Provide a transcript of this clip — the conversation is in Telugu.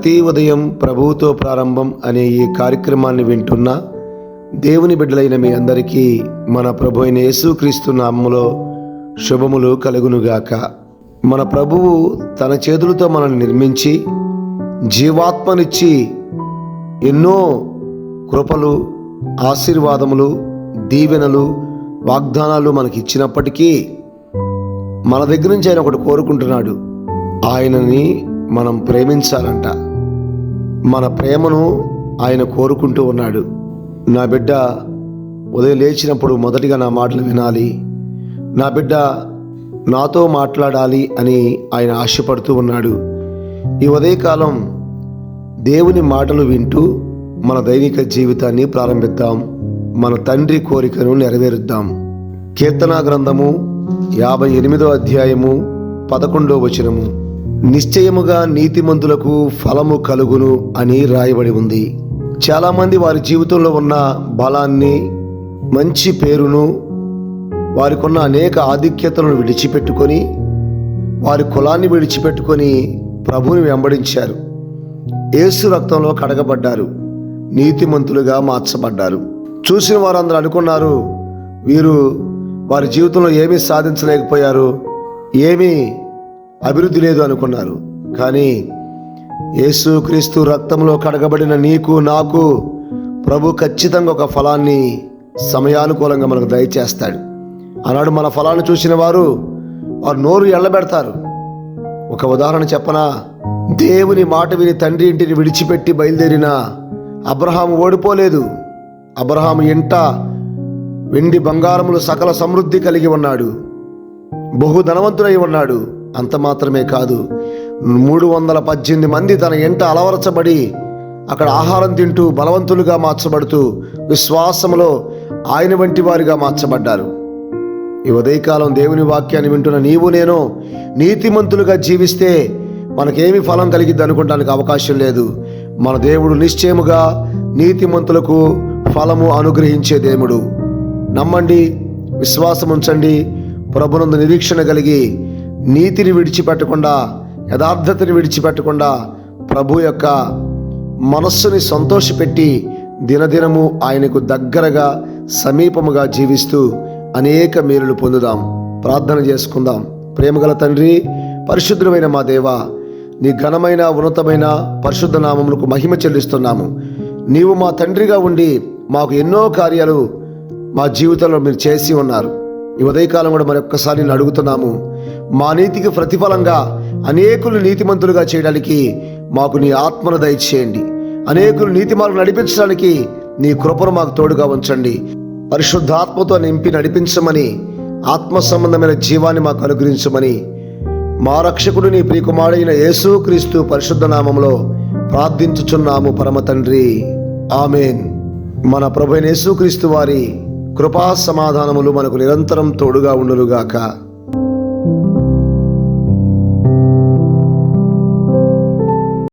ప్రతి ఉదయం ప్రభువుతో ప్రారంభం అనే ఈ కార్యక్రమాన్ని వింటున్న దేవుని బిడ్డలైన మీ అందరికీ మన ప్రభు అయిన యేసుక్రీస్తు నామములో శుభములు కలుగునుగాక. మన ప్రభువు తన చేతులతో మనల్ని నిర్మించి జీవాత్మనిచ్చి ఎన్నో కృపలు ఆశీర్వాదములు దీవెనలు వాగ్దానాలు మనకి ఇచ్చినప్పటికీ మన దగ్గర నుంచి ఆయన ఒకటి కోరుకుంటున్నాడు. ఆయనని మనం ప్రేమించాలంట. మన ప్రేమను ఆయన కోరుకుంటూ ఉన్నాడు. నా బిడ్డ ఉదయం లేచినప్పుడు మొదటిగా నా మాటలు వినాలి. నా బిడ్డ నాతో మాట్లాడాలి అని ఆయన ఆశపడుతూ ఉన్నాడు. ఈ ఉదయకాలం దేవుని మాటలు వింటూ మన దైనిక జీవితాన్ని ప్రారంభిద్దాం. మన తండ్రి కోరికను నెరవేరుద్దాం. కీర్తనా గ్రంథము యాభై ఎనిమిదో అధ్యాయము పదకొండో వచనము. నిశ్చయముగా నీతిమంతులకు ఫలము కలుగును అని రాయబడి ఉంది. చాలామంది వారి జీవితంలో ఉన్న బలాన్ని మంచి పేరును వారికున్న అనేక ఆధిక్యతలను విడిచిపెట్టుకొని వారి కులాన్ని విడిచిపెట్టుకొని ప్రభుని వెంబడించారు. ఏసు రక్తంలో కడగబడ్డారు. నీతిమంతులుగా మార్చబడ్డారు. చూసిన వారందరూ అనుకున్నారు వీరు వారి జీవితంలో ఏమీ సాధించలేకపోయారు ఏమీ అభివృద్ధి లేదు అనుకున్నారు. కానీ యేసుక్రీస్తు రక్తంలో కడగబడిన నీకు నాకు ప్రభు ఖచ్చితంగా ఒక ఫలాన్ని సమయానుకూలంగా మనకు దయచేస్తాడు. ఆనాడు మన ఫలాన్ని చూసిన వారు వారు నోరు ఎళ్ళబెడతారు. ఒక ఉదాహరణ చెప్పనా? దేవుని మాట విని తండ్రి ఇంటిని విడిచిపెట్టి బయలుదేరిన అబ్రహాము ఓడిపోలేదు. అబ్రహాము ఇంట వెండి బంగారములు సకల సమృద్ధి కలిగి ఉన్నాడు. బహు ధనవంతుడై ఉన్నాడు. అంత మాత్రమే కాదు మూడు వందల పద్దెనిమిది మంది తన ఎంట అలవరచబడి అక్కడ ఆహారం తింటూ బలవంతులుగా మార్చబడుతూ విశ్వాసములో ఆయన వంటి వారిగా మార్చబడ్డారు. ఈ ఉదయకాలం దేవుని వాక్యాన్ని వింటున్న నీవు నేను నీతిమంతులుగా జీవిస్తే మనకేమి ఫలం కలిగిద్ది అనుకోవడానికి అవకాశం లేదు. మన దేవుడు నిశ్చయముగా నీతిమంతులకు ఫలము అనుగ్రహించే దేవుడు. నమ్మండి విశ్వాసం ఉంచండి ప్రభునందు నిరీక్షణ కలిగి నీతిని విడిచిపెట్టకుండా యథార్థతని విడిచిపెట్టకుండా ప్రభు యొక్క మనస్సుని సంతోషపెట్టి దినదినము ఆయనకు దగ్గరగా సమీపముగా జీవిస్తూ అనేక మేలులు పొందుదాం. ప్రార్థన చేసుకుందాం. ప్రేమగల తండ్రి పరిశుద్ధమైన మా దేవ నీ ఘనమైన ఉన్నతమైన పరిశుద్ధ నామములకు మహిమ చెల్లిస్తున్నాము. నీవు మా తండ్రిగా ఉండి మాకు ఎన్నో కార్యాలు మా జీవితంలో మీరు చేసి ఉన్నారు. ఈ ఉదయకాలం కూడా మరొక్కసారి నేను అడుగుతున్నాము. మా నీతికి ప్రతిఫలంగా అనేకులు నీతిమంతులుగా చేయడానికి మాకు నీ ఆత్మను దయచేయండి. అనేకులు నీతి మార్గం నడిపించడానికి నీ కృపను మాకు తోడుగా ఉంచండి. పరిశుద్ధాత్మతో నింపి నడిపించమని ఆత్మ సంబంధమైన జీవాన్ని మాకు అనుగ్రహించమని మా రక్షకుడు నీ ప్రియకుమారుడైన యేసుక్రీస్తు పరిశుద్ధ నామంలో ప్రార్థించుచున్నాము పరమ తండ్రి. ఆమెన్. మన ప్రభు యేసుక్రీస్తు వారి కృపా సమాధానములు మనకు నిరంతరం తోడుగా ఉండునుగాక.